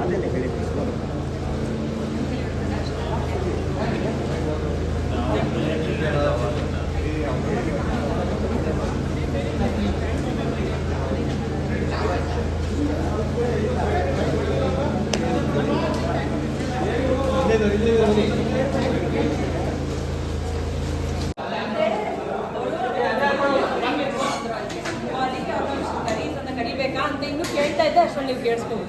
ಅದನ್ನೇ ಹೇಳಿ ಡಿಸ್ಪ್ಲೇ ಅದಕ್ಕೆ ಇನ್ನು ಕೇಳ್ತಾ ಇದ್ದೆ ಅಷ್ಟರಲ್ಲಿ ನೀವು ಕೇಳಿಸ್ಕೊಂಡು